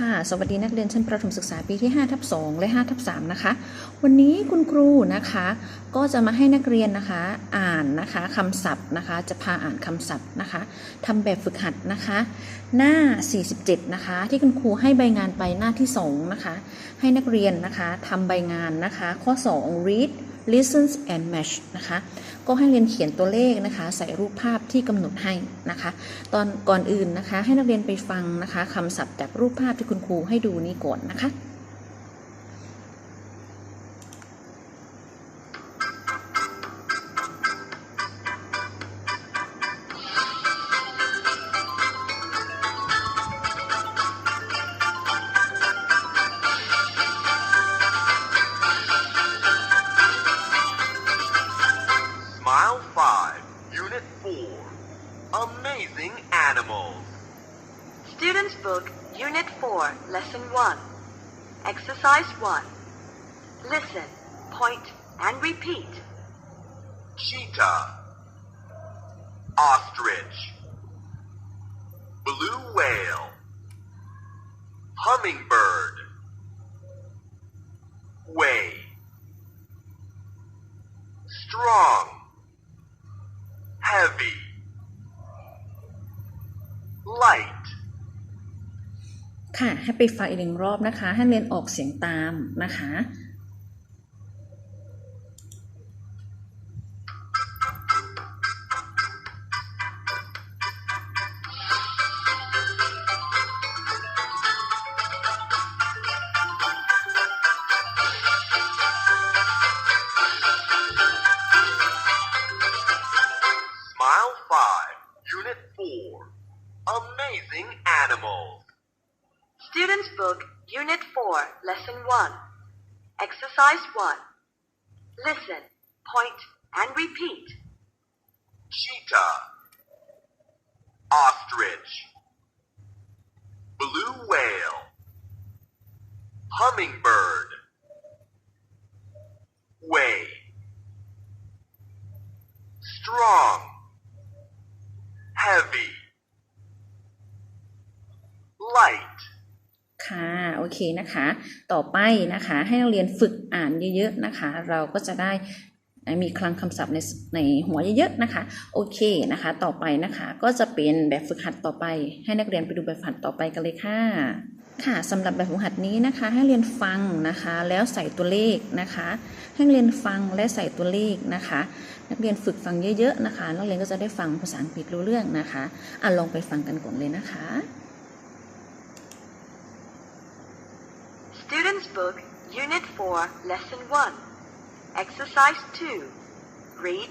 ค่ะ สวัสดีนักเรียนชั้นประถมศึกษาปีที่5ทับ2และ5ทับ3นะคะ วันนี้คุณครูนะคะ ก็จะมาให้นักเรียนนะคะ อ่านนะคะคำศัพท์นะคะ จะพาอ่านคำศัพท์นะคะทำแบบฝึกหัดนะคะ หน้า 47 นะคะ ที่คุณครูให้ใบงานไปหน้าที่ 2 นะคะ ให้นักเรียนนะคะทำใบงานนะคะ ข้อ 2 read listens and match นะคะ ก็ให้เรียนเขียนตัวเลขนะคะ ใส่รูปภาพที่กำหนดให้นะคะ ตอนก่อนอื่นนะคะ ให้นักเรียนไปฟังนะคะคำศัพท์จากรูปภาพที่คุณครูให้ดูนี้ก่อนนะคะ Animals. Students Book, Unit 4, Lesson 1. Exercise 1. Listen, point, and repeat. Cheetah. Ostrich. Blue whale. Hummingbird. Way. Strong. Heavy. Light. ค่ะ ให้ไปฟังอีกหนึ่งรอบนะคะ ให้เรียนออกเสียงตามนะคะ Amazing Animals. Students Book, Unit 4, Lesson 1. Exercise 1. Listen, point, and repeat. Cheetah. Ostrich. Blue whale. Hummingbird. Way. Strong. Heavy. Light. ค่ะ โอเคนะคะ ต่อไปนะคะ ให้นักเรียนฝึกอ่านเยอะๆนะคะ เราก็จะได้มีคลังคำศัพท์ในในหัวเยอะๆนะคะ โอเคนะคะ ต่อไปนะคะ ก็จะเป็นแบบฝึกหัดต่อไป ให้นักเรียนไปดูแบบฝึกหัดต่อไปกันเลยค่ะ ค่ะสำหรับแบบฝึกหัดนี้นะคะ ให้เรียนฟังนะคะ แล้วใส่ตัวเลขนะคะ ให้เรียนฟังและใส่ตัวเลขนะคะ นักเรียนฝึกฟังเยอะๆนะคะ นักเรียนก็จะได้ฟังภาษาอังกฤษรู้เรื่องนะคะอะลองไปฟังกันก่อนเลยนะคะ Students Book, Unit 4, Lesson 1. Exercise 2. Read,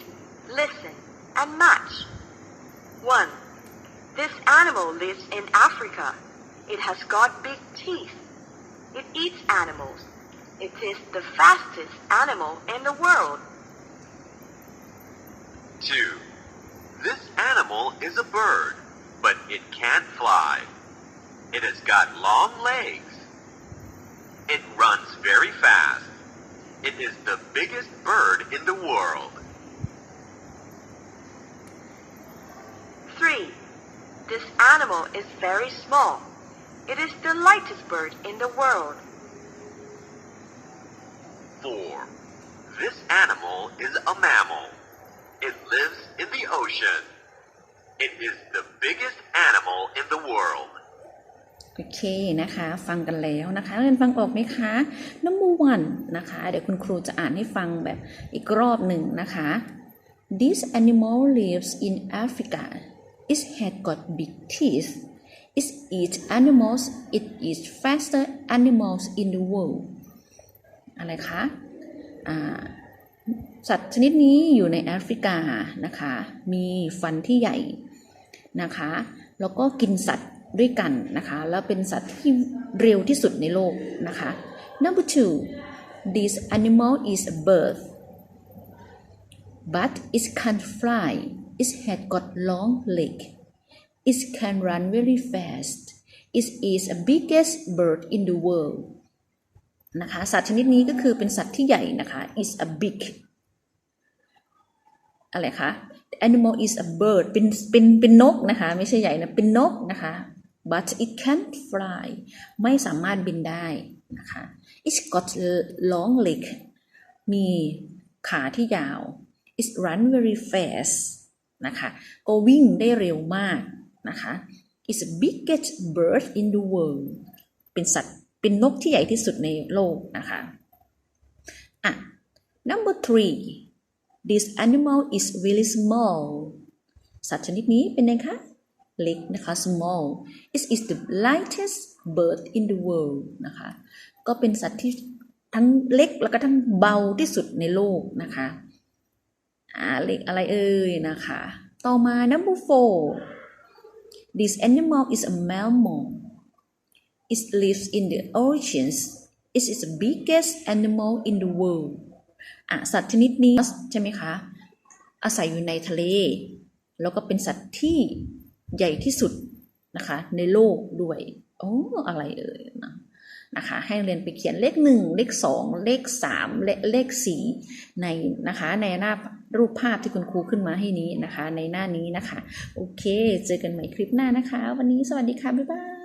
listen, and match. 1. This animal lives in Africa. It has got big teeth. It eats animals. It is the fastest animal in the world. 2. This animal is a bird, but it can't fly. It has got long legs. It runs very fast. It is the biggest bird in the world. 3. This animal is very small. It is the lightest bird in the world. 4. This animal is a mammal. It lives in the ocean. It is the biggest animal in the world. โอเคนะคะ ฟังกันแล้วนะคะเรียนฟังออกไหมคะ number one นะคะ เดี๋ยวคุณครูจะอ่านให้ฟังแบบอีกรอบหนึ่งนะคะ This animal lives in Africa. It has got big teeth. It eats animals. It is faster animals in the world. อะไรคะสัตว์ชนิดนี้อยู่ในแอฟริกานะคะ มีฟันที่ใหญ่นะคะ แล้วก็กินสัตว์ ด้วยกันนะคะ แล้วเป็นสัตว์ที่เร็วที่สุดในโลกนะคะ number two this animal is a bird but it can't fly it has got long leg it can run very fast it is the biggest bird in the world นะคะสัตว์ชนิดนี้ก็คือเป็นสัตว์ที่ใหญ่นะคะ is a big อะไรคะ animal is a bird เป็นเป็นเป็นนกนะคะ ไม่ใช่ใหญ่นะ เป็นนกนะคะ but it can't fly ไม่สามารถบินได้นะคะ it's got long leg มีขาที่ยาว it run very fast นะคะ ก็วิ่งได้เร็วมากนะคะ it's the biggest bird in the world เป็นสัตว์ เป็นนกที่ใหญ่ที่สุดในโลกนะคะอะ number three this animal is really small สัตว์ชนิดนี้เป็นไงคะ เล็กนะคะ small it is the lightest bird in the world นะคะ ก็เป็นสัตว์ที่ทั้งเล็กแล้วก็ทั้งเบาที่สุดในโลกนะคะอ่าเล็กอะไรเอ่ยนะคะ ต่อมา number four this animal is a mammal it lives in the oceans it is the biggest animal in the world อะสัตว์ชนิดนี้ใช่ไหมคะ อาศัยอยู่ในทะเล แล้วก็เป็นสัตว์ที่ ใหญ่ที่สุดนะคะ ในโลกด้วยโอ้อะไรเอ่ยนะนะคะ ให้เรียนไปเขียนเลขหนึ่งเลขสองเลขสามและเลขสี่ในนะคะ ในหน้ารูปภาพที่คุณครูขึ้นมาให้นี้นะคะ ในหน้านี้นะคะ โอเค เจอกันใหม่คลิปหน้านะคะ วันนี้สวัสดีค่ะ บ๊ายบาย